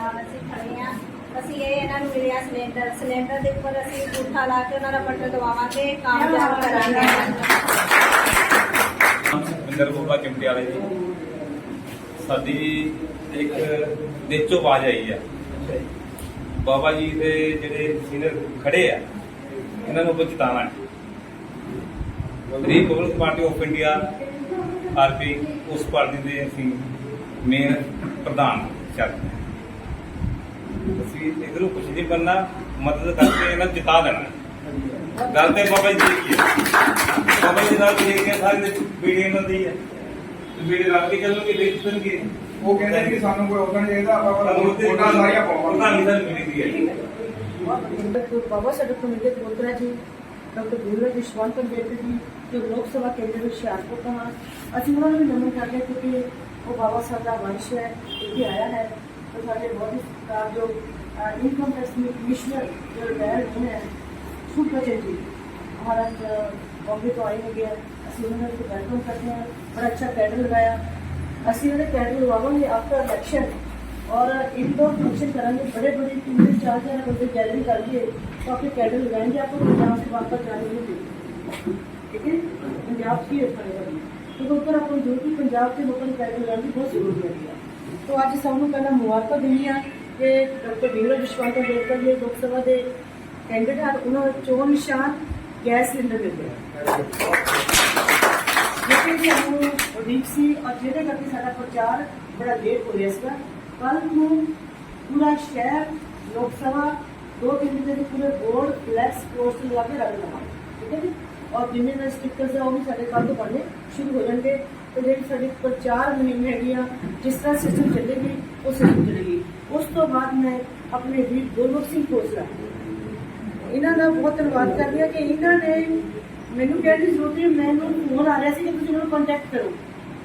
ਨਾਲ ਅਸੀਂ ਖੜੇ ਹਾਂ। ਅਸੀਂ ਇਹ ਇਹਨਾਂ ਨੂੰ ਮਿਲਿਆ ਸਿਲੰਡਰ। ਸਿਲੰਡਰ ਦੇ ਉੱਪਰ ਅਸੀਂ ਅੰਗੂਠਾ ਲਾ ਕੇ ਉਹਨਾਂ ਦਾ ਬਟਨ ਦਬਾਵਾਂਗੇ ਕਾਮਯਾਬ ਕਰਾਂਗੇ। ਬਿੰਦਰ ਗੋਪਾ ਚਿਮਟੇ ਵਾਲੇ ਜੀ। ਸਾਡੀ ਇੱਕ ਦੇਚੋ ਆਵਾਜ਼ ਆਈ ਆ। ਬਾਬਾ ਜੀ ਦੇ ਜਿਹੜੇ ਸੀਨੀਅਰ ਖੜੇ ਆ ਇਹਨਾਂ ਨੂੰ Republic Party of India RP ਉਸ ਪਾਰਟੀ ਦੇ ਅਸੀਂ ਮੇਨ ਪ੍ਰਧਾਨ ਚੱਲ ਅਸੀਂ ਇਹਨੂੰ ਕੁਝ ਨਹੀਂ ਕਰਨਾ ਮਦਦ ਕਰਕੇ ਇਹਨਾਂ ਜਿਤਾ ਦੇਣਾ। ਗੱਲ ਤੇ ਬਾਬਾ ਜੀ ਦੇਖੀਏ ਬਾਬਾ ਜੀ ਨਾਲ ਦੇਖ ਕੇ ਸਾਰੇ ਵੀਡੀਓ ਇਹਨਾਂ ਦੀ ਹੈ। ਵੀਡੀਓ ਰੱਖ ਕੇ ਚੱਲੋਗੇ ਦੇਖ ਸਕਣਗੇ ਉਹ ਕਹਿੰਦੇ ਕਿ ਸਾਨੂੰ ਕੋਈ ਔਕਣ ਚਾਹੀਦਾ ਆਪਾਂ ਕੋਟਾ ਸਾਰੀਆਂ ਪਾਵਾਂ ਉਹਨਾਂ ਦੀ ਤਾਂ ਮਿਲੀ ਦੀ ਹੈ। ਬਾਬਾ ਸਾਹਿਬ ਡਾਕਟਰ ਮਿੰਦਰ ਕੋਤਰਾ ਜੀ ਡਾਕਟਰ ਗੁਰਵਰ ਵਿਸ਼ਵਾਨ ਪੰਡਿਤ ਜੀ ਜੋ ਲੋਕ ਸਭਾ ਕੇਂਦਰ ਹੁਸ਼ਿਆਰਪੁਰ ਤੋਂ ਹਨ ਅਸੀਂ ਉਹਨਾਂ ਨੂੰ ਵੀ ਨਮਨ ਕਰਦੇ ਕਿਉਂਕਿ ਉਹ ਬਾਬਾ ਸਾਹਿਬ ਦਾ ਵੰਸ਼ ਹੈ ਇੱਥੇ ਆਇਆ ਹੈ। जो इनकम टैक्स मिश्रण जो रिटायर हुए हैं छूट बचेगी। हमारा बॉम्बे तो आई गया। असली उन्होंने उसको वेलकम करते हैं। बड़ा अच्छा कैडल लगाया असली उन्होंने कैडल लगाओगे आपका इलेक्शन और इंडोर फ़ंक्शन करेंगे बड़े बड़े तीन से चार हज़ार बंदे गैलरी करके तो आपके कैडल लगाएँगे आपको पंजाब से वापस जाने नहीं देंगे ठीक है? पंजाब की तो ऊपर आपको ज़रूरत पंजाब के लोगों ने कैडल लगाने की बहुत ज़रूरी है तो ਅੱਜ ਸਭ ਨੂੰ ਪਹਿਲਾਂ ਮੁਬਾਰਕਾਂ ਦਿੰਦੀ ਹਾਂ ਕਿ ਡਾਕਟਰ ਵੀਰ ਵਿਸ਼ਵਾਸ ਅੰਬੇਡਕਰ ਜੀ ਲੋਕ ਸਭਾ ਦੇ ਕੈਂਡੀਡੇਟ ਹਨ ਉਹਨਾਂ ਦਾ ਚੋਣ ਨਿਸ਼ਾਨ ਗੈਸ ਸਿਲੰਡਰ ਸਾਨੂੰ ਉਡੀਕ ਸੀ, ਔਰ ਜਿਹਦੇ ਕਰਕੇ ਸਾਡਾ ਪ੍ਰਚਾਰ ਬੜਾ ਲੇਟ ਹੋ ਰਿਹਾ ਸੀਗਾ ਕੱਲ ਨੂੰ ਪੂਰਾ ਸ਼ਹਿਰ, ਲੋਕ ਸਭਾ, ਦੋ ਤਿੰਨ ਦਿਨ ਦੇ ਪੂਰੇ ਬੋਰਡ ਫਲੈਕਸ ਪੋਸਟ ਲਗਾ ਕੇ ਰੱਖ ਲਵਾਂ ਠੀਕ ਹੈ ਜੀ? ਔਰ ਜਿੰਨੇ ਦਾ ਸਟickers ਆ, ਉਹ ਵੀ ਸਾਡੇ ਕੱਲ ਤੋਂ ਬਣਨੇ ਸ਼ੁਰੂ ਹੋ ਜਾਣਗੇ। ਤੇ ਜਿਹੜੀ ਸਾਡੀ ਪ੍ਰਚਾਰ ਮੁਹਿੰਮ ਹੈਗੀ ਆ, ਜਿਸ ਤਰ੍ਹਾਂ ਸਿਸਟਮ ਚੱਲੇਗੀ, ਉਹ ਸਿਸਟਮ ਚੱਲੇਗੀ। ਉਸ ਤੋਂ ਬਾਅਦ ਮੈਂ ਆਪਣੇ ਵੀਰ ਗੁਰਮੁਖ ਸਿੰਘ ਕੋਸਲਾ ਇਹਨਾਂ ਦਾ ਬਹੁਤ ਧੰਨਵਾਦ ਕਰਦੀ ਹਾਂ ਕਿ ਇਹਨਾਂ ਨੇ ਮੈਨੂੰ ਕਹਿਣ ਦੀ ਜ਼ਰੂਰਤ ਨਹੀਂ ਮੈਨੂੰ ਫੋਨ ਆ ਰਿਹਾ ਸੀ ਕਿ ਤੁਸੀਂ ਉਹਨਾਂ ਨੂੰ ਕੰਟੈਕਟ ਕਰੋ।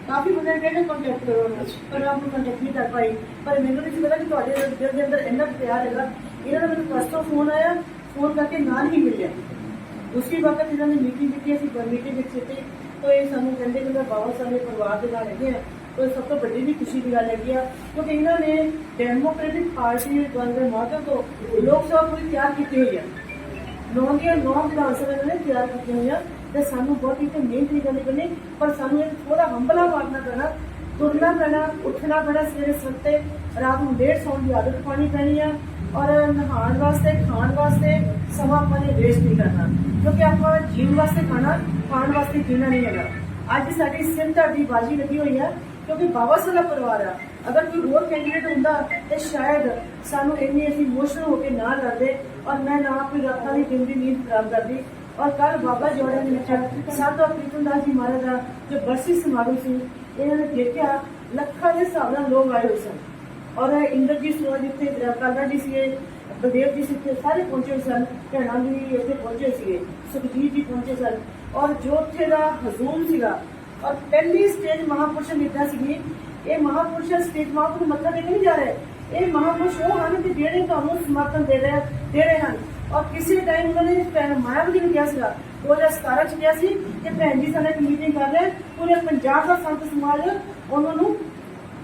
ਕਾਫੀ ਬੰਦੇ ਕਹਿੰਦੇ ਕੰਟੈਕਟ ਕਰੋ ਪਰ ਆਪ ਨੂੰ ਕੰਟੈਕਟ ਨਹੀਂ ਕਰ ਪਾਈ। ਪਰ ਮੈਨੂੰ ਨਹੀਂ ਪਤਾ ਕਿ ਤੁਹਾਡੇ ਦਿਲ ਦੇ ਅੰਦਰ ਇੰਨਾ ਪਿਆਰ ਹੈਗਾ। ਇਹਨਾਂ ਦਾ ਮੈਨੂੰ ਪਰਸੋਂ ਫੋਨ ਆਇਆ ਫੋਨ ਕਰਕੇ ਨਾਲ ਹੀ ਮਿਲਿਆ। ਉਸੇ ਵਕਤ ਇਹਨਾਂ ਨੇ ਮੀਟਿੰਗ ਕੀਤੀ, ਅਸੀਂ ਮੀਟਿੰਗ ਵਿੱਚ ਤੇ ਤਾਂ ਇਹ ਸਾਨੂੰ ਕਹਿੰਦੇ ਕਿ ਮੈਂ ਬਾਬਾ ਸਾਹਿਬ ਪਰਿਵਾਰ ਦੇ ਨਾਲ ਹੈਗੇ ਆ ਤਾਂ ਸਭ ਤੋਂ ਵੱਡੀ ਵੀ ਖੁਸ਼ੀ ਦੀ ਗੱਲ ਹੈਗੀ ਆ, ਕਿਉਂਕਿ ਇਹਨਾਂ ਨੇ ਡੈਮੋਕ੍ਰੈਟਿਕ ਪਾਰਟੀ ਦੇ ਮਾਧਿਅਮ ਤੋਂ ਲੋਕ ਸਭਾ ਪੂਰੀ ਤਿਆਰ ਕੀਤੀ ਹੋਈ ਆ। ਨੌ ਦੀਆਂ ਨੌ ਵਿਧਾਨ ਸਭਾ ਨੇ ਤਿਆਰ ਕੀਤੀਆਂ ਹੋਈਆਂ ਤੇ ਸਾਨੂੰ ਬਹੁਤ ਹੀ ਤੇ ਮਿਹਨਤ ਵੀ ਕਰਨੀ ਪੈਣੀ ਪਰ ਸਾਨੂੰ ਇਹ ਥੋੜਾ ਹੰਬਲਾ ਮਾਰਨਾ ਪੈਣਾ ਤੁਰਨਾ ਪੈਣਾ, ਉੱਠਣਾ ਪੈਣਾ, ਸਵੇਰੇ ਸੱਤੇ ਰਾਤ ਨੂੰ ਡੇਢ ਸੌਣ ਦੀ ਆਦਤ ਪਾਣੀ ਪੈਣੀ ਆ ਔਰ ਨਹਾਉਣ ਵਾਸਤੇ, ਖਾਣ ਵਾਸਤੇ ਸਮਾਂ ਆਪਾਂ ਨੇ ਵੇਸਟ ਨਹੀਂ ਕਰਨਾ, ਕਿਉਂਕਿ ਆਪਾਂ ਜੀਣ ਵਾਸਤੇ ਖਾਣਾ ਖਾਣ ਵਾਸਤੇ ਜੀਣਾ ਨਹੀਂ ਹੈਗਾ। ਅੱਜ ਸਾਡੀ ਸਿਰ ਤੁਹਾਡੀ ਬਾਜੀ ਲੱਗੀ ਹੋਈ ਆ, ਕਿਉਂਕਿ ਬਾਬਾ ਸਾਹਿਬ ਦਾ ਪਰਿਵਾਰ ਆ। ਅਗਰ ਕੋਈ ਹੋਰ ਕੈਂਡੀਡੇਟ ਹੁੰਦਾ, ਤੇ ਸ਼ਾਇਦ ਸਾਨੂੰ ਇੰਨੀ ਅਸੀਂ ਇਮੋਸ਼ਨਲ ਹੋ ਕੇ ਨਾ ਲੜਦੇ ਔਰ ਮੈਂ ਨਾ ਆਪਣੀ ਰਾਤਾਂ ਦੀ ਦਿਨ ਦੀ ਨੀਂਦ ਖਰਾਬ ਕਰਦੀ। ਔਰ ਕੱਲ ਬਾਬਾ ਜੋੜੇ ਦੇ ਵਿੱਚ ਸਾਧੂ ਪ੍ਰੀਤਮ ਦਾਸ ਜੀ ਮਹਾਰਾਜ ਦਾ ਜੋ ਬਰਸੀ ਸਮਾਗਮ ਸੀ, ਇਹਨਾਂ ਨੇ ਦੇਖਿਆ, ਲੱਖਾਂ ਦੇ ਹਿਸਾਬ ਨਾਲ ਲੋਕ ਆਏ ਹੋਏ ਸਨ। ਔਰ ਇੰਦਰਜੀਤ ਸੋਹਾ ਜਿੱਥੇ ਕਾਲਾ ਜੀ ਸੀਗੇ, ਬਲਦੇਵ ਜੀ ਸੀਗੇ ਸਾਰੇ ਪਹੁੰਚੇ ਹੋਏ ਸਨ, ਭੈਣਾਂ ਵੀ ਇੱਥੇ ਪਹੁੰਚੇ ਸੀਗੇ, ਸੁਖਜੀਤ ਜੀ ਪਹੁੰਚੇ ਸਨ। ਔਰ ਜੋ ਉੱਥੇ ਦਾ ਹਜ਼ੂਮ ਸੀਗਾ ਔਰ ਪਹਿਲੀ ਸਟੇਜ ਮਹਾਪੁਰਸ਼ ਨੀਤਾ ਸੀਗੀ ਇਹ ਮਹਾਪੁਰਸ਼ ਸਟੇਜ ਮਹਾਪੁਰਸ਼ ਨੂੰ ਮੱਥਾ ਟੇਕ ਨਹੀਂ ਜਾ ਰਹੇ ਇਹ ਮਹਾਪੁਰਸ਼ ਉਹ ਹਨ ਕਿ ਜਿਹੜੇ ਤੁਹਾਨੂੰ ਸਮਰਥਨ ਦੇ ਰਹੇ ਦੇ ਰਹੇ ਹਨ ਔਰ ਕਿਸੇ ਟਾਈਮ ਉਹਨਾਂ ਨੇ ਭੈਣ ਮਾਇਆਵਤੀ ਨੂੰ ਕਿਹਾ ਸੀਗਾ 2017 ਚ ਕਿਹਾ ਸੀ ਕਿ ਭੈਣ ਜੀ ਸਾਡੇ ਮੀਟਿੰਗ ਕਰ ਰਹੇ ਪੂਰੇ ਪੰਜਾਬ ਦਾ ਸੰਤ ਸਮਾਜ ਉਹਨਾਂ ਨੂੰ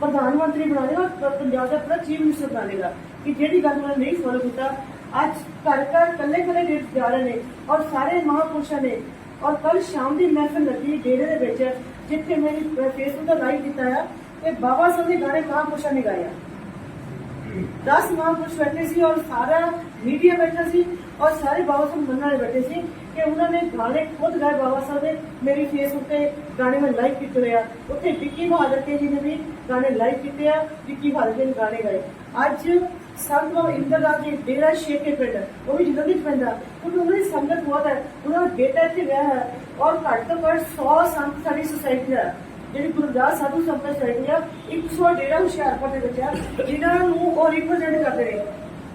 ਪ੍ਰਧਾਨ ਮੰਤਰੀ ਬਣਾ ਦੇਗਾ ਔਰ ਪੰਜਾਬ ਦਾ ਪੂਰਾ ਚੀਫ ਮਿਨਿਸਟਰ ਬਣਾ ਦੇਗਾ ਕਿ ਜਿਹੜੀ ਗੱਲ ਉਹਨਾਂ ਨੇ ਨਹੀਂ ਫੋਲੋ ਕੀਤਾ ਅੱਜ ਘਰ ਘਰ ਕੱਲੇ ਕੱਲੇ ਡੇਟ ਜਾ ਰਹੇ ਨੇ ਔਰ ਸਾਰੇ ਮਹਾਪੁਰਸ਼ਾਂ ਨੇ ਔਰ ਕੱਲ ਸ਼ਾਮ ਦੀ ਮਹਿਫਲ ਲੱਗੀ ਡੇਰੇ ਦੇ ਵਿੱਚ, ਜਿੱਥੇ ਮੇਰੀ ਫੇਸਬੁੱਕ ਦਾ ਲਾਈਵ ਕੀਤਾ ਆ ਤੇ ਬਾਬਾ ਸਾਹਿਬ ਦੇ ਗਾਣੇ ਮਹਾਪੁਰਸ਼ਾਂ ਨੇ ਗਾਇਆ 10 ਮਹਾਂਪੁਰਸ਼ ਬੈਠੇ ਸੀ ਔਰ ਸਾਰਾ ਮੀਡੀਆ ਬੈਠਾ ਸੀ ਔਰ ਸਾਰੇ ਬਾਬਾ ਸਾਹਿਬ ਮੰਨਣ ਵਾਲੇ ਬੈਠੇ ਸੀ ਕਿ ਉਹਨਾਂ ਨੇ ਗਾਣੇ ਖੁਦ ਗਾਏ ਬਾਬਾ ਸਾਹਿਬ ਦੇ। ਮੇਰੀ ਫੇਸਬੁੱਕ ਤੇ ਗਾਣੇ ਮੈਂ ਲਾਈਵ ਕੀਤੇ ਹੋਏ ਆ। ਉੱਥੇ ਵਿੱਕੀ ਬਹਾਦਰ ਕੇ ਜੀ ਨੇ ਵੀ ਗਾਣੇ ਲਾਈਵ ਕੀਤੇ ਆ, ਵਿੱਕੀ ਬਹਾਦਰ ਕੇ ਨੇ ਗਾਣੇ ਗਾਏ। ਅੱਜ ਸੰਤ ਬਾਬਾ ਇੰਦਰ ਜੀ ਡੇਰਾ ਸ਼ੇਖੇ ਪਿੰਡ, ਉਹ ਵੀ ਜਿੱਦਾਂ ਵਿੱਚ ਪੈਂਦਾ ਕਿਉਂਕਿ ਉਹਨਾਂ ਦੀ ਸੰਗਤ ਬਹੁਤ ਹੈ। ਉਹਨਾਂ ਦਾ ਬੇਟਾ ਇੱਥੇ ਵਿਆਹ ਹੈ ਔਰ ਘੱਟ ਤੋਂ ਘੱਟ 100 ਸੰਤ ਸਾਡੀ ਸੁਸਾਇਟੀ ਦਾ ਜਿਹੜੀ ਗੁਰਦਾਸ ਸਾਧੂ ਸੰਤ ਸੋਸਾਇਟੀ ਆ 100 ਡੇਰਾ ਹੁਸ਼ਿਆਰਪੁਰ ਦੇ ਵਿੱਚ ਆ, ਜਿਨ੍ਹਾਂ ਨੂੰ ਉਹ ਰਿਪਰੈਜ਼ੈਂਟ ਕਰਦੇ ਨੇ।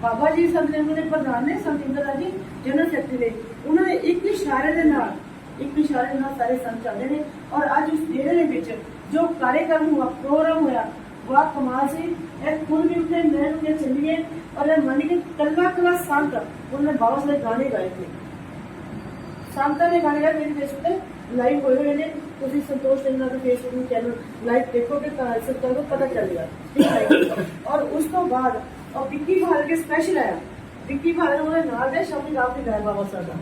ਬਾਬਾ ਜੀ ਸੰਤ ਜੀ ਦੇ ਪ੍ਰਧਾਨ ਨੇ ਸੰਤ ਇੰਦਰ ਰਾਜ ਜੀ ਜਨਰਲ ਸੈਕਟਰੀ ਨੇ। ਉਹਨਾਂ ਦੇ ਇੱਕ ਇਸ਼ਾਰੇ ਦੇ ਨਾਲ, ਇੱਕ ਇਸ਼ਾਰੇ ਦੇ ਨਾਲ ਸਾਰੇ ਸੰਤ ਚੱਲਦੇ ਨੇ। ਔਰ ਅੱਜ ਉਸ ਡੇਰੇ ਦੇ ਵਿੱਚ ਜੋ ਕਾਰਜਕ੍ਰਮ ਹੋਇਆ ਪ੍ਰੋਗਰਾਮ ਹੋਇਆ ਵਾਹ ਕਮਾਲ ਸੀ ਇਹ ਖੁਦ ਵੀ ਉੱਤੇ ਮੈਂ ਨੂੰ ਚੱਲੀਏ ਔਰ ਇਹ ਮੰਨ ਕੇ ਕੱਲਾ ਕੱਲਾ ਸੰਤ ਉਹਨਾਂ ਨੇ ਬਾਬਾ ਸਾਹਿਬ ਦੇ ਗਾਣੇ ਗਾਏ ਨੇ ਸੰਤਾਂ ਨੇ ਗਾਣੇ ਗਾਏ ਮੇਰੇ ਫੇਸਬੁੱਕ ਤੇ ਲਾਈਵ ਹੋਏ ਹੋਏ ਨੇ ਤੁਸੀਂ ਸੰਤੋਸ਼ ਚੰਨਾ ਦੇ ਫੇਸਬੁੱਕ ਨੂੰ ਚੈਨਲ ਲਾਈਵ ਦੇਖੋਗੇ ਤਾਂ ਸੰਤਾਂ ਨੂੰ ਪਤਾ ਚੱਲੇਗਾ ਠੀਕ ਹੈ ਔਰ ਉਸ ਤੋਂ ਬਾਅਦ ਔਰ ਵਿੱਕੀ ਭਾਲ ਕੇ ਸਪੈਸ਼ਲ ਆਇਆ ਵਿੱਕੀ ਭਾਲ ਉਹਦੇ ਨਾਲ ਦੇ ਸ਼ਾਮੀ ਰਾਤ ਦੀ ਗਾਇ ਬਾਬਾ ਸਾਹਿਬ ਦਾ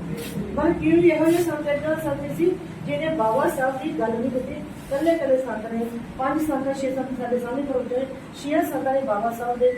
ਪਰ ਕਿਉਂ ਇਹੋ ਜਿਹੇ ਸੰਤ ਇਦਾਂ ਸੰਤ ਸੀ ਜਿਹਨੇ ਬਾਬਾ ਸਾਹਿਬ ਦੀ ਗੱਲ ਨਹੀਂ ਕੀਤੀ ਕੱਲੇ ਕੱਲੇ ਸੰਤ ਨੇ, ਪੰਜ ਸੰਤ, ਛੇ ਸੰਤ ਸਾਡੇ ਸਾਹਮਣੇ ਪਹੁੰਚੇ ਛੇ ਸੰਤਾਂ ਨੇ ਬਾਬਾ ਸਾਹਿਬ ਦੇ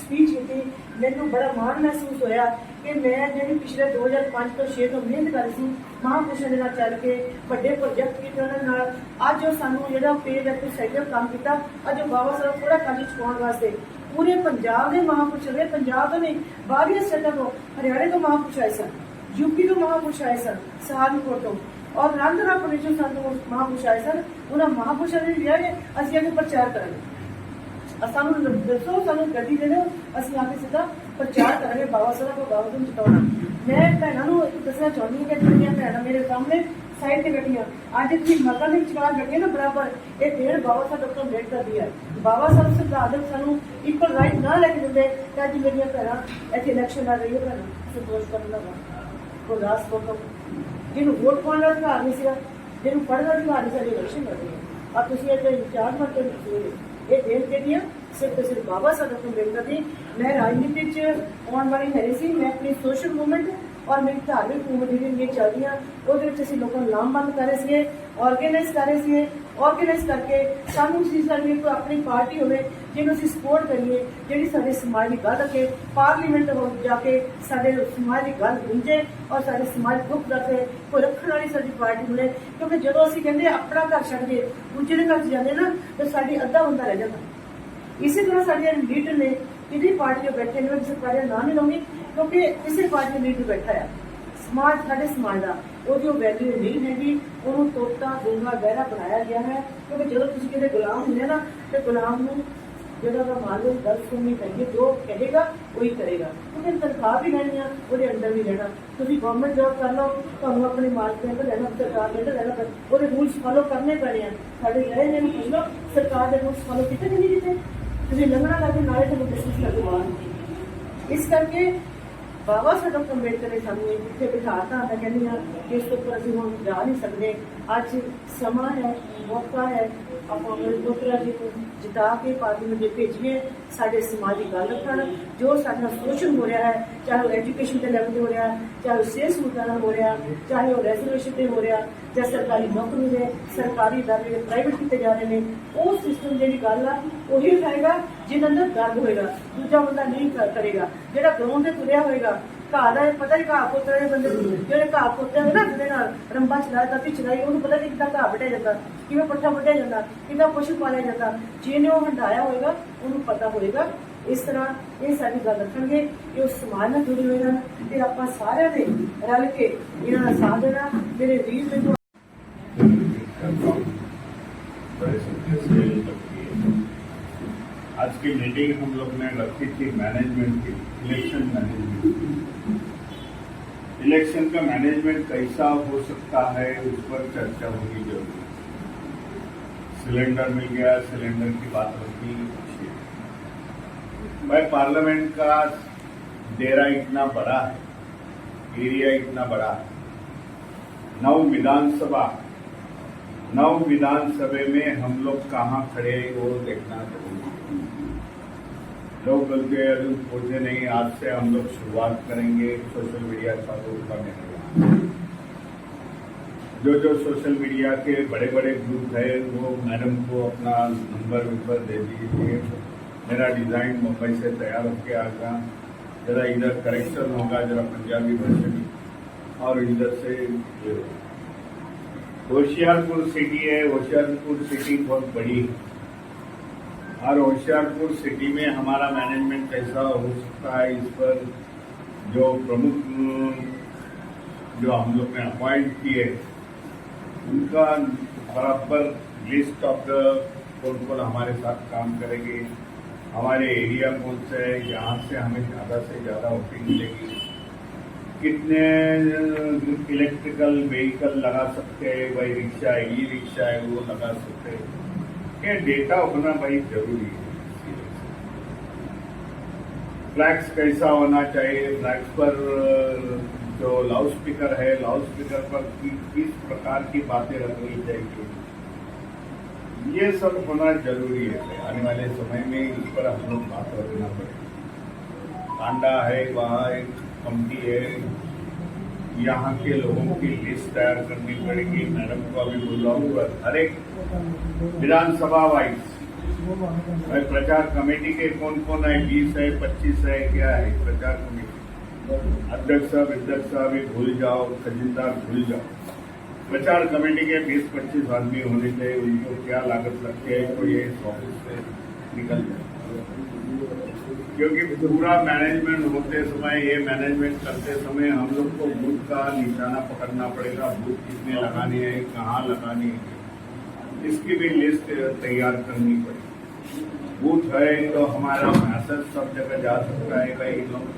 ਸਪੀਚ ਕੀਤੀ। ਮੈਨੂੰ ਬੜਾ ਮਾਣ ਮਹਿਸੂਸ ਹੋਇਆ ਕਿ ਮੈਂ ਜਿਹੜੀ ਪਿਛਲੇ 2005 ਤੋਂ 6 ਤੋਂ ਮਿਹਨਤ ਕਰ ਸੀ, ਮਹਾਂਪੁਰਸ਼ਾਂ ਦੇ ਨਾਲ ਚੱਲ ਕੇ, ਵੱਡੇ ਪ੍ਰੋਜੈਕਟ ਕੀਤੇ ਉਹਨਾਂ ਨਾਲ, ਅੱਜ ਉਹ ਸਾਨੂੰ ਜਿਹੜਾ ਪੇ ਵੈਕਟ ਸੈਕਟਰ ਕੰਮ ਕੀਤਾ, ਅੱਜ ਬਾਬਾ ਸਾਹਿਬ ਥੋੜਾ ਕੰਮ ਚੁਕਾਉਣ ਵਾਸਤੇ ਪੂਰੇ ਪੰਜਾਬ ਦੇ ਮਹਾਂਪੁਰਸ਼ ਦੇ, ਪੰਜਾਬ ਤੋਂ ਨਹੀਂ ਬਾਹਰੀ ਸਟੇਟਾਂ ਤੋਂ, ਹਰਿਆਣੇ ਤੋਂ ਮਹਾਂਪੁਰਸ਼ ਆਏ ਸਨ ਯੂਪੀ ਤੋਂ ਮਹਾਂਪੁਰਸ਼ ਆਏ ਸਨ, ਸਹਾਰਨਪੁਰ ਤੋਂ। ਔਰ ਰੰਗਰਾ ਪ੍ਰਦੇਸ਼ੋਂ ਸਾਨੂੰ ਮਹਾਂਪੁਰਸ਼ ਆਏ ਸਨ, ਉਹਨਾਂ ਮਹਾਂਪੁਰਸ਼ਾਂ ਨੇ ਕਿਹਾ ਕਿ ਅਸੀਂ ਅੱਗੇ ਪ੍ਰਚਾਰ ਕਰਾਂਗੇ। ਸਾਨੂੰ ਦੱਸੋ, ਸਾਨੂੰ ਗੱਡੀ ਦੇ ਦਿਓ, ਅਸੀਂ ਆ ਸਿੱਧਾ ਪ੍ਰਚਾਰ ਕਰਾਂਗੇ ਬਾਬਾ ਸਾਹਿਬ ਕੋ ਬਾਬਾ ਨੂੰ ਜਿਤਾਉਣਾ ਮੈਂ ਭੈਣਾਂ ਨੂੰ ਦੱਸਣਾ ਚਾਹੁੰਦੀ ਹਾਂ ਕਿ ਜਿਹੜੀਆਂ ਭੈਣਾਂ ਮੇਰੇ ਸਾਹਮਣੇ ਸਾਈਡ ਤੇ ਬੈਠੀਆਂ, ਅੱਜ ਤੁਸੀਂ ਮਤਾਂ ਦੇ ਵਿਚਕਾਰ ਬੈਠੇ ਨਾ ਬਰਾਬਰ, ਇਹ ਡੇਢ ਬਾਬਾ ਸਾਹਿਬ ਡਾਕਟਰ ਅੰਬੇਡਕਰ ਦੀ ਹੈ ਬਾਬਾ ਸਾਹਿਬ ਸਰਦਾਰ ਸਾਨੂੰ ਇਕੁਅਲ ਰਾਈਟ ਨਾ ਲੈ ਕੇ ਦਿੰਦੇ, ਤਾਂ ਅੱਜ ਮੇਰੀਆਂ ਭੈਣਾਂ ਇੱਥੇ ਇਲੈਕਸ਼ਨ ਲੜ ਰਹੀ ਹੈ ਭੈਣਾਂ, ਸੰਤੋਸ਼ ਕਰਨ ਦਾ ਗੁਰਦਾਸ ਕੋਟੋ ਜਿਹਨੂੰ ਵੋਟ ਪਾਉਣ ਦਾ ਅਧਿਕਾਰ ਨਹੀਂ ਸੀਗਾ, ਜਿਹਨੂੰ ਪੜ੍ਹਨ ਦਾ ਅਧਿਕਾਰ ਨਹੀਂ ਸੀ ਇਲੈਕਸ਼ਨ ਲੜ ਰਹੀ ਆ ਤੁਸੀਂ ਇੱਥੇ ਇੰਚਾਰਜ ਬਣ ਕੇ ਨਿਕਲੇ ਇਹ ਦੇਖ ਕੇ ਦੀਆਂ ਸਿਰਫ ਤੇ ਬਾਬਾ ਸਾਹਿਬ ਨੂੰ ਬੇਨਤੀ ਦੀ। ਮੈਂ ਰਾਜਨੀਤੀ ਚ ਆਉਣ ਵਾਲੀ ਹੈ ਸੀ, ਮੈਂ ਆਪਣੀ ਸੋਸ਼ਲ ਮੂਵਮੈਂਟ ਔਰ ਮੇਰੀ ਧਾਰਮਿਕ ਮੂਵਮੈਂਟ ਜਿਹੜੀ ਮੇਰੀ ਚੱਲਦੀ ਆ ਉਹਦੇ ਵਿੱਚ ਅਸੀਂ ਲੋਕਾਂ ਨੂੰ ਲਾਮਬੰਦ ਕਰ ਰਹੇ ਸੀਗੇ ਆਰਗੇਨਾਈਜ਼ ਕਰ ਰਹੇ ਸੀਗੇ। ਆਰਗੇਨਾਈਜ਼ ਕਰਕੇ ਸਾਨੂੰ ਸੀ ਸਾਡੀ ਕੋਈ ਆਪਣੀ ਪਾਰਟੀ ਹੋਵੇ ਜਿਹਨੂੰ ਅਸੀਂ ਸਪੋਰਟ ਕਰੀਏ ਜਿਹੜੀ ਸਾਡੇ ਸਮਾਜ ਦੀ ਗੱਲ ਰੱਖੇ ਪਾਰਲੀਮੈਂਟ ਹੋ ਜਾ ਕੇ ਸਾਡੇ ਸਮਾਜ ਦੀ ਗੱਲ ਗੁੰਜੇ ਔਰ ਸਾਡੇ ਸਮਾਜ ਦੁੱਖ ਰੱਖੇ ਕੋਈ ਰੱਖਣ ਵਾਲੀ ਸਾਡੀ ਪਾਰਟੀ ਮਿਲੇ ਕਿਉਂਕਿ ਜਦੋਂ ਅਸੀਂ ਕਹਿੰਦੇ ਆਪਣਾ ਘਰ ਛੱਡ ਕੇ ਦੂਜੇ ਦੇ ਘਰ 'ਚ ਜਾਂਦੇ ਨਾ ਤਾਂ ਸਾਡੀ ਅੱਧਾ ਬੰਦਾ ਰਹਿ ਜਾਂਦਾ ਇਸੇ ਤਰ੍ਹਾਂ ਸਾਡੇ ਲੀਡਰ ਨੇ ਕਿਹਦੀ ਪਾਰਟੀ ਦੇ ਬੈਠੇ ਨੇ ਮੈਂ ਕਿਸੇ ਪਾਰਟੀ ਦਾ ਨਾਮ ਨਹੀਂ ਲਵਾਂਗੀ ਕਿਉਂਕਿ ਇਸੇ ਪਾਰਟੀ ਦੇ ਲੀਡਰ ਬੈਠਾ ਆ ਸਮਾਜ, ਸਾਡੇ ਸਮਾਜ ਦਾ। ਉਹਦੀ ਉਹ ਵੈਲਿਊ ਨਹੀਂ ਹੈਗੀ, ਉਹਨੂੰ ਤੋਤਾ, ਗੂੰਗਾ, ਗਹਿਰਾ ਬਣਾਇਆ ਗਿਆ ਹੈ। ਕਿਉਂਕਿ ਜਦੋਂ ਤੁਸੀਂ ਕਿਤੇ ਗੁਲਾਮ ਹੁੰਦੇ ਨਾ, ਤੇ ਗੁਲਾਮ ਨੂੰ ਜਿਹੜਾ ਦਾ ਮਾਲਕ ਗੱਲ ਸੁਣਨੀ ਪੈਂਦੀ ਜੋ ਕਹੇਗਾ, ਉਹੀ ਕਰੇਗਾ। ਕਿਉਂਕਿ ਤਨਖਾਹ ਵੀ ਲੈਣੀ ਆ, ਉਹਦੇ ਅੰਦਰ ਵੀ ਰਹਿਣਾ। ਤੁਸੀਂ ਗਵਰਨਮੈਂਟ ਜੌਬ ਕਰ ਲਓ, ਤੁਹਾਨੂੰ ਆਪਣੇ ਮਾਲਕ ਦੇ ਅੰਦਰ ਰਹਿਣਾ, ਸਰਕਾਰ ਦੇ ਅੰਦਰ ਰਹਿਣਾ ਉਹਦੇ ਰੂਲਸ ਫਾਲੋ ਕਰਨੇ ਪੈਣੇ ਆ। ਸਾਡੇ ਰਹੇ ਨੇ ਪੁੱਛ ਲਓ, ਸਰਕਾਰ ਦੇ ਰੂਲਸ ਫਾਲੋ ਕੀਤੇ ਨਹੀਂ ਕੀਤੇ? ਤੁਸੀਂ ਲੰਘਣਾ ਕਰਕੇ ਨਾਲੇ ਤੁਹਾਨੂੰ ਬਿਜ਼ਨਸ ਕਰਵਾ ਇਸ ਕਰਕੇ ਬਾਬਾ ਸਾਹਿਬ ਅੰਬੇਡਕਰ ਨੇ ਸਾਨੂੰ ਇੱਥੇ ਜਿੱਥੇ ਬਿਠਾਤਾ ਮੈਂ ਕਹਿੰਦੀ ਹਾਂ ਕਿ ਇਸ ਤੋਂ ਉੱਪਰ ਅਸੀਂ ਹੁਣ ਜਾ ਨਹੀਂ ਸਕਦੇ। ਅੱਜ ਸਮਾਂ ਹੈ, ਮੌਕਾ ਹੈ, ਆਪਾਂ ਆਪਣੇ ਪੁੱਤਰਾ ਜੀ ਨੂੰ ਜਿਤਾ ਕੇ ਪਾਰਲੀਮੈਂਟ ਦੇ ਭੇਜੀਏ, ਸਾਡੇ ਸਮਾਜ ਦੀ ਗੱਲ ਰੱਖਣ। ਜੋ ਸਾਡਾ ਸ਼ੋਸ਼ਣ ਹੋ ਰਿਹਾ ਹੈ, ਚਾਹੇ ਉਹ ਐਜੂਕੇਸ਼ਨ ਦੇ ਲੈਵਲ ਤੇ ਹੋ ਰਿਹਾ, ਚਾਹੇ ਉਹ ਸਿਹਤ ਸਹੂਲਤਾਂ ਨਾਲ ਹੋ ਰਿਹਾ, ਚਾਹੇ ਉਹ ਰੈਜ਼ਰਵੇਸ਼ਨ ਤੇ ਹੋ ਰਿਹਾ, ਜਾਂ ਸਰਕਾਰੀ ਨੌਕਰੀ ਦੇ, ਸਰਕਾਰੀ ਦਾਅਵੇ ਪ੍ਰਾਈਵੇਟ ਕੀਤੇ ਜਾ ਰਹੇ ਨੇ, ਉਹ ਸਿਸਟਮ ਜਿਹੜੀ ਗੱਲ ਆ, ਉਹੀ ਉਠਾਏਗਾ। ਜਿਹਦੇ ਅੰਦਰ ਦਰਦ ਹੋਏਗਾ, ਦੂਜਾ ਬੰਦਾ ਨਹੀਂ ਕਰੇਗਾ। ਜਿਹੜਾ ਗਰਾਉਂਡ ਤੇ ਤੁਰਿਆ ਹੋਏਗਾ, ਘਾਹ ਦਾ ਪਤਾ ਹੀ ਘਾਹ ਪੁੱਤਰ ਦੇ ਬੰਦੇ ਜਿਹੜੇ ਘਾਹ ਪੁੱਤਰ ਦੇ ਨਾ ਜਿਹਦੇ ਨਾਲ ਰੰਬਾ ਚਲਾਇਆ ਤਾਂ ਪਿਛਲਾਈ ਉਹਨੂੰ ਪਤਾ ਨਹੀਂ ਕਿੱਦਾਂ ਘਾਹ ਵੱਢਿਆ ਜਾਂਦਾ, ਕਿਵੇਂ ਪੱਠਾ ਵੱਢਿਆ ਜਾਂਦਾ, ਕਿੱਦਾਂ ਪਸ਼ੂ ਪਾਲਿਆ ਜਾਂਦਾ। ਜਿਹਨੇ ਉਹ ਹੰਡਾਇਆ ਹੋਏਗਾ, ਉਹਨੂੰ ਪਤਾ ਹੋਏਗਾ, ਇਸ ਤਰ੍ਹਾਂ ਇਹ ਸਾਰੀ ਗੱਲ ਰੱਖਣਗੇ, ਕਿ ਉਹ ਸਮਾਜ ਨਾਲ ਜੁੜੇ ਹੋਏ ਹਨ ਤੇ ਆਪਾਂ ਸਾਰਿਆਂ ਦੇ ਰਲ ਕੇ ਇਹਨਾਂ ਦਾ ਸਾਥ ਦੇਣਾ। ਮੇਰੇ ਵੀਰ ਮੈਨੂੰ ਬੜੇ ਸੁੱਖੇ ਸੇ की मीटिंग हम लोग ने रखी थी मैनेजमेंट की इलेक्शन मैनेजमेंट इलेक्शन का मैनेजमेंट कैसा हो सकता है, उस पर चर्चा होनी ज़रूरी। सिलेंडर मिल गया सिलेंडर की बात रखी भाई पार्लियामेंट का डेरा इतना बड़ा है एरिया इतना बड़ा है। नौ विधानसभा नौ विधानसभा में हम लोग कहाँ खड़े वो देखना ज़रूरी। लोग बोलते हैं अभी पूछे नहीं आज से हम लोग शुरुआत करेंगे सोशल मीडिया चालू करने लगा जो जो सोशल मीडिया के बड़े बड़े ग्रुप है वो मैडम को अपना नंबर वंबर दे दीजिए मेरा डिज़ाइन मुंबई से तैयार होके आएगा जरा इधर करेक्शन होगा जरा पंजाबी वर्जन और इधर से होशियारपुर सिटी है, होशियारपुर सिटी बहुत बड़ी है और होशियारपुर सिटी में हमारा मैनेजमेंट कैसा हो सकता है, इस पर जो प्रमुख, जो हम लोग ने अपॉइंट किए, उनका बराबर लिस्ट ऑफ़ द कौन कौन हमारे साथ काम करेंगे। हमारे एरिया कौन से है, यहाँ से हमें ज़्यादा से ज़्यादा वोटिंग मिलेगी। कितने इलेक्ट्रिकल व्हीकल लगा सकते हैं, भाई रिक्शा है ई रिक्शा है, वो लगा सकते हैं। ये डेटा होना भाई ज़रूरी है। फ्लैक्स कैसा होना चाहिए? फ्लैक्स पर जो लाउड स्पीकर है लाउड स्पीकर पर किस प्रकार की बातें रखनी चाहिए? ये सब होना ज़रूरी है। आने वाले समय में इस पर हम लोग बात रखना पड़ेगा। टांडा है, वहाँ एक कमिटी है। यहाँ के लोगों की लिस्ट तैयार करनी पड़ेगी। मैडम को अभी बोल रहा हूँ। हर एक विधानसभा वाइज। भाई, प्रचार कमेटी के कौन कौन है? बीस है, पच्चीस है, क्या है? प्रचार कमेटी। अध्यक्ष साहब अध्यक्ष साहब, ये भूल जाओ खजिनदार भूल जाओ। प्रचार कमेटी के बीस पच्चीस आदमी होने चाहिए। उनको क्या लागत लगती है? तो ये इस ऑफ़िस से निकल जाए। क्योंकि पूरा मैनेजमेंट होते समय, ये मैनेजमेंट करते समय हम लोग को बूथ का निशाना पकड़ना पड़ेगा। बूथ कितने लगानी है, कहाँ लगानी है? इसकी भी लिस्ट तैयार करनी पड़ेगी। बूथ है तो हमारा मैसेज सब जगह जा सकता है। भाई लोग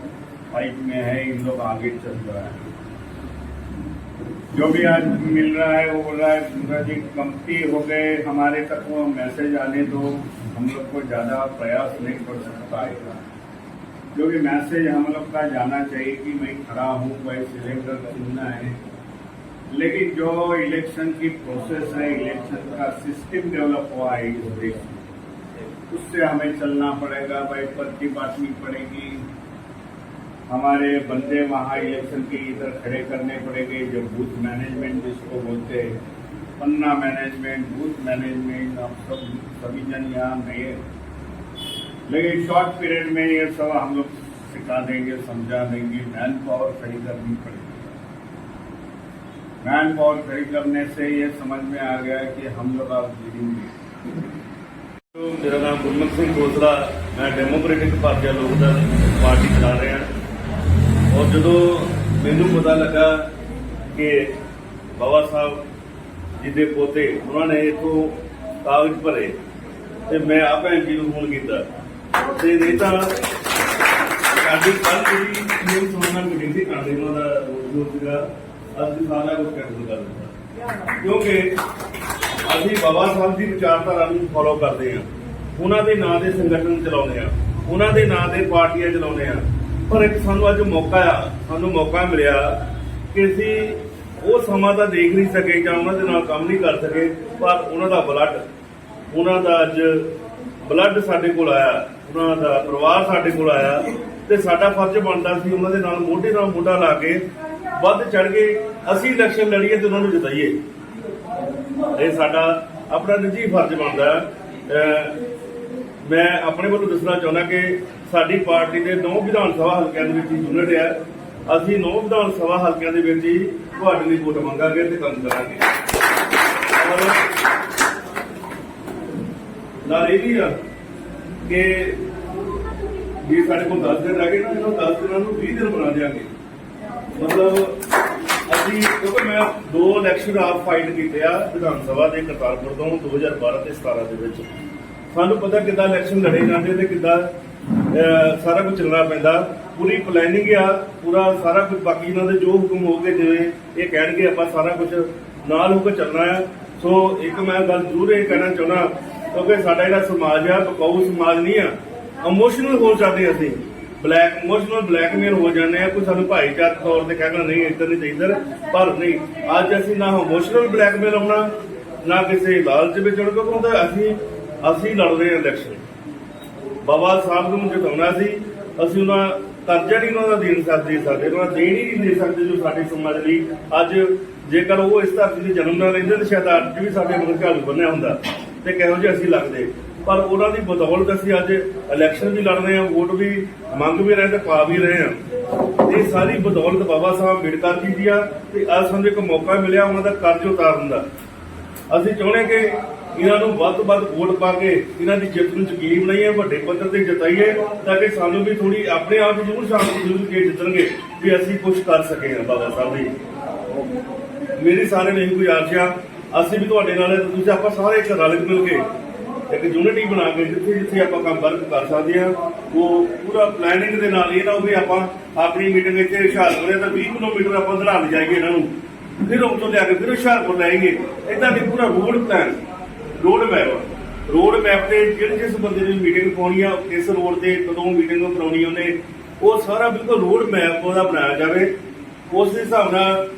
फाइट में है, इन लोग आगे चल रहा है। जो भी आज मिल रहा है, वो बोल रहा है पूरा जी कंपनी हो गए, हमारे तक वो मैसेज आने दो, हम लोग को ज़्यादा प्रयास नहीं कर सकता है जो भी मैसेज हम लोग का जाना चाहिए कि मैं खड़ा हूँ, भाई, सिलेंडर चुनना है। लेकिन जो इलेक्शन की प्रोसेस है इलेक्शन का सिस्टम डेवलप हुआ है इस देश में, उससे हमें चलना पड़ेगा, भाई पर्ची बांटनी पड़ेगी। हमारे बंदे वहाँ इलेक्शन के इधर खड़े करने पड़ेंगे, जो बूथ मैनेजमेंट जिसको बोलते हैं। पन्ना मैनेजमेंट बूथ मैनेजमेंट आप सब सभी जन यहाँ नए लेकिन शॉर्ट पीरियड में ये सब हम लोग सिखा देंगे, समझा देंगे। मैन पावर सही करनी पड़ेगी। मैन पावर सही करने से ये समझ में आ गया कि हम लोग आप जीतेंगे मेरा नाम गुरमुख सिंह गोसला मैं डेमोक्रेटिक भारतीय लोकदल पार्टी चला रहे हैं। ਔਰ ਜਦੋਂ ਮੈਨੂੰ ਪਤਾ ਲੱਗਾ ਕਿ ਬਾਬਾ ਸਾਹਿਬ ਜੀ ਦੇ ਪੋਤੇ, ਉਹਨਾਂ ਨੇ ਇਥੋਂ ਕਾਗਜ਼ ਭਰੇ ਤੇ ਮੈਂ ਆਪ ਭੈਣ ਜੀ ਨੂੰ ਫੋਨ ਕੀਤਾ। ਤੇ ਨਹੀਂ ਤਾਂ ਸਾਡੀ ਕੱਲ ਜਿਹੜੀ ਮੇਰੀ ਸੋਨਾ ਮੀਟਿੰਗ ਸੀ ਕਰਦੇ, ਉਹਨਾਂ ਦਾ ਜੋ ਸੀਗਾ। ਅਸੀਂ ਸਾਰਾ ਕੁਝ ਕੈਂਸਲ ਕਰ ਦਿੱਤਾ। ਕਿਉਂਕਿ ਅਸੀਂ ਬਾਬਾ ਸਾਹਿਬ ਦੀ ਵਿਚਾਰਧਾਰਾ ਨੂੰ ਫੋਲੋ ਕਰਦੇ ਹਾਂ। ਉਹਨਾਂ ਦੇ ਨਾਂ ਦੇ ਸੰਗਠਨ ਚਲਾਉਂਦੇ ਆ ਉਹਨਾਂ ਦੇ ਨਾਂ ਦੇ ਪਾਰਟੀਆਂ ਚਲਾਉਂਦੇ ਆ ਪਰ ਇੱਕ ਸਾਨੂੰ ਅੱਜ ਮੌਕਾ ਆ, ਸਾਨੂੰ ਮੌਕਾ ਮਿਲਿਆ ਕਿ ਅਸੀਂ ਉਹ ਸਮਾਂ ਤਾਂ ਦੇਖ ਨਹੀਂ ਸਕੇ ਜਾਂ ਉਹਨਾਂ ਦੇ ਨਾਲ ਕੰਮ ਨਹੀਂ ਕਰ ਸਕੇ, ਪਰ ਉਹਨਾਂ ਦਾ ਬਲੱਡ ਉਹਨਾਂ ਦਾ ਅੱਜ ਬਲੱਡ ਸਾਡੇ ਕੋਲ ਆਇਆ, ਉਹਨਾਂ ਦਾ ਪਰਿਵਾਰ ਸਾਡੇ ਕੋਲ ਆਇਆ ਤੇ ਸਾਡਾ ਫਰਜ਼ ਬਣਦਾ ਸੀ ਉਹਨਾਂ ਦੇ ਨਾਲ ਮੋਢੇ ਨਾਲ ਮੋਢਾ ਲਾ ਕੇ ਵੱਧ ਚੜ ਕੇ ਅਸੀਂ ਇਲੈਕਸ਼ਨ ਲੜੀਏ ਤੇ ਉਹਨਾਂ ਨੂੰ ਜਿਤਾਈਏ। ਇਹ ਸਾਡਾ ਆਪਣਾ ਨਿੱਜੀ ਫਰਜ਼ ਬਣਦਾ। ਮੈਂ ਆਪਣੇ ਵੱਲੋਂ ਦੱਸਣਾ ਚਾਹੁੰਦਾ ਕਿ ਸਾਡੀ ਪਾਰਟੀ ਦੇ ਨੌ ਵਿਧਾਨ ਸਭਾ ਹਲਕਿਆਂ ਦੇ ਵਿੱਚ ਯੂਨਿਟ ਹੈ। ਅਸੀਂ ਨੌ ਵਿਧਾਨ ਸਭਾ ਹਲਕਿਆਂ ਦੇ ਵਿੱਚ ਹੀ ਤੁਹਾਡੇ ਲਈ ਵੋਟ ਮੰਗਾਂਗੇ ਤੇ ਕੰਮ ਕਰਾਂਗੇ। ਔਰ ਨਾਲ ਇਹ ਵੀ ਆ ਕਿ ਜੇ ਸਾਡੇ ਕੋਲ 10 ਦਿਨ ਰਹਿ ਗਏ ਨਾ, ਇਹਨਾਂ 10 ਦਿਨਾਂ ਨੂੰ 20 ਦਿਨ ਬਣਾ ਦਿਆਂਗੇ। ਮਤਲਬ ਅਸੀਂ, ਕਿਉਂਕਿ ਮੈਂ ਦੋ ਇਲੈਕਸ਼ਨ ਆਪ ਫਾਈਟ ਕੀਤੇ ਆ ਵਿਧਾਨ ਸਭਾ ਦੇ ਕਰਤਾਰਪੁਰ ਤੋਂ 2012 ਤੇ 17 ਦੇ ਵਿੱਚ। ਸਾਨੂੰ ਪਤਾ ਕਿੱਦਾਂ ਇਲੈਕਸ਼ਨ ਲੜੇ ਜਾਂਦੇ ਤੇ ਕਿੱਦਾਂ ਸਾਰਾ ਕੁਝ ਚੱਲਣਾ ਪੈਂਦਾ। ਪੂਰੀ ਪਲੈਨਿੰਗ ਆ, ਪੂਰਾ ਸਾਰਾ ਕੁਝ ਬਾਕੀ ਇਹਨਾਂ ਦੇ ਜੋ ਹੁਕਮ ਹੋਗੇ ਜਿਵੇਂ ਇਹ ਕਹਿਣਗੇ, ਆਪਾਂ ਸਾਰਾ ਕੁਝ ਨਾਲ ਹੋ ਕੇ ਚੱਲਣਾ ਆ। ਸੋ ਇੱਕ ਮੈਂ ਗੱਲ ਜ਼ਰੂਰ ਇਹ ਕਹਿਣਾ ਚਾਹੁੰਦਾ, ਕਿਉਂਕਿ ਸਾਡਾ ਜਿਹੜਾ ਸਮਾਜ ਆ, ਬਕਾਊ ਸਮਾਜ ਨਹੀਂ ਆ ਇਮੋਸ਼ਨਲ ਹੋ ਜਾਂਦੇ ਅਸੀਂ। ਬਲੈਕ ਇਮੋਸ਼ਨਲ ਬਲੈਕਮੇਲ ਹੋ ਜਾਂਦੇ ਆ, ਕੋਈ ਸਾਨੂੰ ਭਾਈਚਾਰਕ ਤੌਰ ਤੇ ਕਹਿਣਾ ਨਹੀਂ, ਇੱਧਰ ਨਹੀਂ ਤੇ ਇੱਧਰ, ਪਰ ਨਹੀਂ, ਅੱਜ ਅਸੀਂ ਨਾ ਇਮੋਸ਼ਨਲ ਬਲੈਕਮੇਲ ਆਉਣਾ, ਨਾ ਕਿਸੇ ਲਾਲਚ ਵਿੱਚ ਅੜਕ ਹੁੰਦਾ ਅਸੀਂ ਅਸੀਂ ਲੜ ਰਹੇ ਹਾਂ ਇਲੈਕਸ਼ਨ ਬਾਬਾ ਸਾਹਿਬ ਨੂੰ ਜਿਤਾਉਣਾ ਸੀ, ਅਸੀਂ ਉਹਨਾਂ ਕਰਜ਼ਾ ਨਹੀਂ ਉਹਨਾਂ ਦਾ ਦੇਣ ਸਕਦੇ, ਸਾਡੇ ਉਹਨਾਂ ਦੇਣ ਹੀ ਨਹੀਂ ਦੇ ਸਕਦੇ ਜੋ ਸਾਡੇ ਸਮਾਜ ਲਈ ਅੱਜ ਜੇਕਰ ਉਹ ਇਸ ਧਰਤੀ ਦੇ ਜਨਮ ਨਾਲ ਲੈਂਦੇ ਤਾਂ ਸ਼ਾਇਦ ਅੱਜ ਵੀ ਸਾਡੇ ਮਨ ਘਾਲੂ ਬੰਨਿਆ ਹੁੰਦਾ ਤੇ ਕਿਹੋ ਜਿਹੇ ਅਸੀਂ ਲੱਗਦੇ। ਪਰ ਉਹਨਾਂ ਦੀ ਬਦੌਲਤ ਅਸੀਂ ਅੱਜ ਇਲੈਕਸ਼ਨ ਵੀ ਲੜ ਰਹੇ ਹਾਂ, ਵੋਟ ਵੀ ਮੰਗ ਵੀ ਰਹੇ ਤੇ ਪਾ ਵੀ ਰਹੇ ਹਾਂ। ਇਹ ਸਾਰੀ ਬਦੌਲਤ ਬਾਬਾ ਸਾਹਿਬ ਅੰਬੇਡਕਰ ਜੀ ਦੀ ਆ ਤੇ ਅੱਜ ਸਾਨੂੰ ਇੱਕ ਮੌਕਾ ਮਿਲਿਆ ਉਹਨਾਂ ਦਾ ਕਰਜ਼ ਉਤਾਰਨ ਦਾ। ਅਸੀਂ ਚਾਹੁੰਦੇ ਕਿ ਇਹਨਾਂ ਨੂੰ ਵੱਧ ਤੋਂ ਵੱਧ ਵੋਟ ਪਾ ਕੇ ਇਹਨਾਂ ਦੀ ਜਿੱਤ ਨੂੰ ਯਕੀਨ ਬਣਾਈਏ, ਵੱਡੇ ਪੱਧਰ ਤੇ ਜਿਤਾਈਏ, ਤਾਂ ਕਿ ਸਾਨੂੰ ਵੀ ਥੋੜੀ ਆਪਣੇ ਆਪ ਨੂੰ ਜ਼ਰੂਰ ਸ਼ਾਂਤੀ ਜ਼ਰੂਰ ਕੇ ਜਿੱਤਣਗੇ, ਵੀ ਅਸੀਂ ਕੁਝ ਕਰ ਸਕੇ ਬਾਬਾ ਸਾਹਿਬ ਦੀ ਮੇਰੀ ਸਾਰੇ ਨਹੀਂ ਕੋਈ ਆਰਜ਼ਾ ਅਸੀਂ ਵੀ ਤੁਹਾਡੇ ਨਾਲ ਤੁਸੀਂ ਆਪਾਂ ਸਾਰੇ ਇੱਕ ਰਲ ਮਿਲ ਕੇ ਇੱਕ ਯੂਨਿਟੀ ਬਣਾ ਕੇ ਜਿੱਥੇ ਜਿੱਥੇ ਆਪਾਂ ਕੰਮ ਵਰਕ ਕਰ ਸਕਦੇ ਹਾਂ, ਉਹ ਪੂਰਾ ਪਲੈਨਿੰਗ ਦੇ ਨਾਲ ਇਹ ਨਾ ਹੋਵੇ ਆਪਾਂ ਆਪਣੀ ਮੀਟਿੰਗ ਇੱਥੇ ਹੁਸ਼ਿਆਰਪੁਰ ਤਾਂ 20 ਕਿਲੋਮੀਟਰ ਆਪਾਂ ਵਧਾ ਲਿਜਾਈਏ ਇਹਨਾਂ ਨੂੰ। ਫਿਰ ਉੱਥੋਂ ਲਿਆ ਕੇ ਫਿਰ ਹੁਸ਼ਿਆਰਪੁਰ ਲਾਏਗੇ ਇਦਾਂ ਦੇ ਪੂਰਾ road plan road map. Road map ਤੇ ਜਿਹੜੇ ਜਿਸ ਬੰਦੇ ਨੇ ਮੀਟਿੰਗ ਪਾਉਣੀ ਆ ਕਿਸ ਰੋਡ ਤੇ ਕਦੋਂ ਮੀਟਿੰਗ ਕਰਾਉਣੀ ਉਹਨੇ, ਉਹ ਸਾਰਾ ਬਿਲਕੁਲ ਰੋਡ ਮੈਪ ਉਹਦਾ ਬਣਾਇਆ ਜਾਵੇ। ਉਸ ਦੇ ਹਿਸਾਬ ਨਾਲ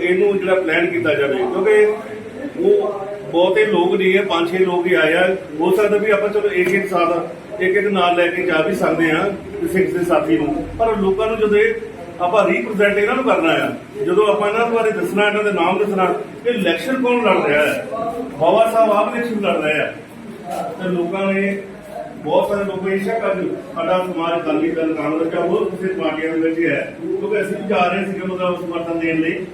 ਇਹਨੂੰ ਜਿਹੜਾ ਪਲਾਨ ਕੀਤਾ ਜਾਵੇ। ਕਿਉਂਕਿ ਉਹ ਬਹੁਤੇ ਲੋਕ ਨਹੀਂ ਹੈ ਪੰਜ ਛੇ ਲੋਕ ਹੀ ਆਏ ਆ। ਹੋ ਸਕਦਾ ਵੀ ਆਪਾਂ ਚਲੋ ਇੱਕ ਇੱਕ ਸਾਥ, ਇੱਕ ਇੱਕ ਨਾਲ ਲੈ ਕੇ ਜਾ ਵੀ ਸਕਦੇ ਆ, ਕਿਸੇ ਕਿਸੇ ਸਾਥੀ ਨੂੰ। ਪਰ ਲੋਕਾਂ ਨੂੰ ਜਦੋਂ ਇਹ ਆਪਾਂ ਰੀਪ੍ਰੈਜ਼ੈਂਟ ਇਹਨਾਂ ਨੂੰ ਕਰਨਾ ਆ। ਜਦੋਂ ਆਪਾਂ ਇਹਨਾਂ ਬਾਰੇ ਦੱਸਣਾ, ਇਹਨਾਂ ਦੇ ਨਾਮ ਦੱਸਣਾ ਕਿ ਇਲੈਕਸ਼ਨ ਕੌਣ ਲੜ ਰਿਹਾ ਹੈ? ਬਾਬਾ ਸਾਹਿਬ ਆਪ ਇਲੈਕਸ਼ਨ ਲੜ ਰਹੇ ਆ। ਤੇ ਲੋਕਾਂ ਨੇ ਬਹੁਤ ਸਾਰੇ ਲੋਕ ਇਹ ਸ਼ੱਕ ਅੱਜ ਸਾਡਾ ਸਮਾਜ ਅਕਾਲੀ ਦਲ ਕਾਂਗਰਸ ਜਾਂ ਹੋਰ ਕਿਸੇ ਪਾਰਟੀਆਂ ਦੇ ਵਿੱਚ ਹੈ ਕਿਉਂਕਿ ਅਸੀਂ ਵੀ ਜਾ ਰਹੇ ਸੀਗੇ ਮਤਲਬ ਸਮਰਥਨ ਦੇਣ ਲਈ।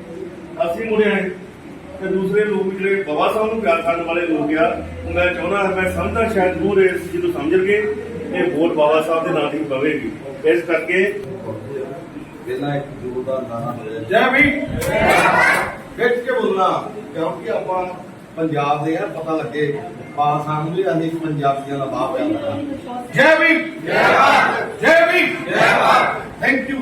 ਅਸੀਂ ਮੁੜੇ ਆਏ। ਤੇ ਦੂਸਰੇ ਲੋਕ ਜਿਹੜੇ ਬਾਬਾ ਸਾਹਿਬ ਨੂੰ ਪਿਆਰ ਕਰਨ ਵਾਲੇ ਲੋਕ ਆ ਮੈਂ ਚਾਹੁੰਦਾ ਮੈਂ ਸਮਝਦਾ ਸ਼ਾਇਦ ਦੂਰ ਇਸ ਜਦੋਂ ਸਮਝਣਗੇ ਇਹ ਵੋਟ ਬਾਬਾ ਸਾਹਿਬ ਦੇ ਨਾਂ ਦੀ ਪਵੇਗੀ। ਇਸ ਕਰਕੇ ਪਹਿਲਾਂ ਇੱਕ ਜ਼ੋਰਦਾਰ ਨਾਰਾ ਮਿਲਿਆ ਜੈ। ਵੀ ਖਿੱਚ ਕੇ ਬੋਲਣਾ ਕਿਉਂਕਿ ਆਪਾਂ ਪੰਜਾਬ ਦੇ ਆ ਪਤਾ ਲੱਗੇ ਪਾ ਸਾਨੂੰ ਵੀ ਅਸੀਂ ਪੰਜਾਬੀਆਂ ਦਾ ਬਾਪ ਆ ਜੈ ਵੀ ਜੈ ਭਾਰਤ। ਜੈ ਵੀ ਜੈ ਭਾਰਤ। ਥੈਂਕ ਯੂ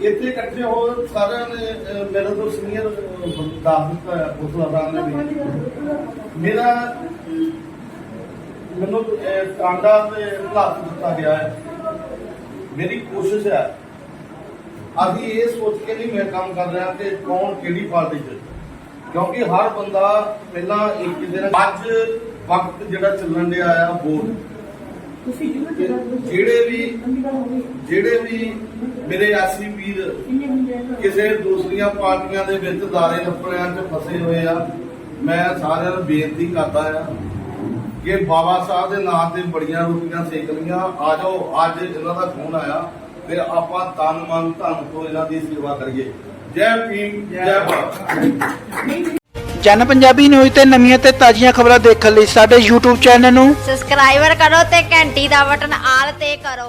ਇੱਥੇ ਇਕੱਠੇ ਹੋ ਸਾਰਿਆਂ ਨੇ ਮੇਰੇ ਤੋਂ ਸੀਨੀਅਰ ਦੱਸ ਉਸਲਾ ਸਾਹਿਬ ਨੇ। ਮੇਰਾ ਮੈਨੂੰ ਟਾਂਡਾ ਤੇ ਹਲਾਤ ਦਿੱਤਾ ਗਿਆ ਹੈ। ਮੇਰੀ ਕੋਸ਼ਿਸ਼ ਹੈ ਅਸੀਂ ਇਹ ਸੋਚ ਕੇ ਨਹੀਂ ਮੈਂ ਕੰਮ ਕਰ ਰਿਹਾ ਕਿ ਕੌਣ ਕਿਹੜੀ ਪਾਰਟੀ 'ਚ ਕਿਉਂਕਿ ਹਰ ਬੰਦਾ ਪਹਿਲਾਂ ਇੱਕ ਦਿਨ ਅੱਜ ਵਕਤ ਜਿਹੜਾ ਚੱਲਣ ਡਿਆ ਆ ਤੁਸੀਂ ਜਿਹਨੂੰ ਜਿਹੜੇ ਵੀ ਜਿਹੜੇ ਵੀ ਮੇਰੇ ਆਸੀ ਵੀਰ ਕਿਸੇ ਦੂਸਰੀਆਂ ਪਾਰਟੀਆਂ ਦੇ ਵਿੱਚ ਦਾਰੇ ਲੱਪੜਿਆਂ 'ਚ ਫਸੇ ਹੋਏ ਆ ਮੈਂ ਸਾਰਿਆਂ ਨੂੰ ਬੇਨਤੀ ਕਰਦਾ ਆ ਕਿ ਬਾਬਾ ਸਾਹਿਬ ਦੇ ਨਾਂ ਤੇ ਬੜੀਆਂ ਰੋਟੀਆਂ ਸੇਕ ਲਈਆਂ ਆ ਜਾਓ ਅੱਜ ਇਹਨਾਂ ਦਾ ਫੋਨ ਆਇਆ ਤੇ ਆਪਾਂ ਤਨ ਮਨ ਧਨ ਤੋਂ ਇਹਨਾਂ ਦੀ ਸੇਵਾ ਕਰੀਏ। ਜੈ ਭੀਮ ਜੈ ਭਾਰਤ। ਜਨ ਪੰਜਾਬੀ ਨਿਊਜ਼ ਤੇ ਨਵੀਆਂ ਤੇ ਤਾਜ਼ੀਆਂ ਖਬਰਾਂ ਦੇਖਣ ਲਈ ਸਾਡੇ YouTube ਚੈਨਲ ਨੂੰ ਸਬਸਕ੍ਰਾਈਬਰ ਕਰੋ ਤੇ ਘੰਟੀ ਦਾ ਬਟਨ ਆਲ ਤੇ ਕਰੋ।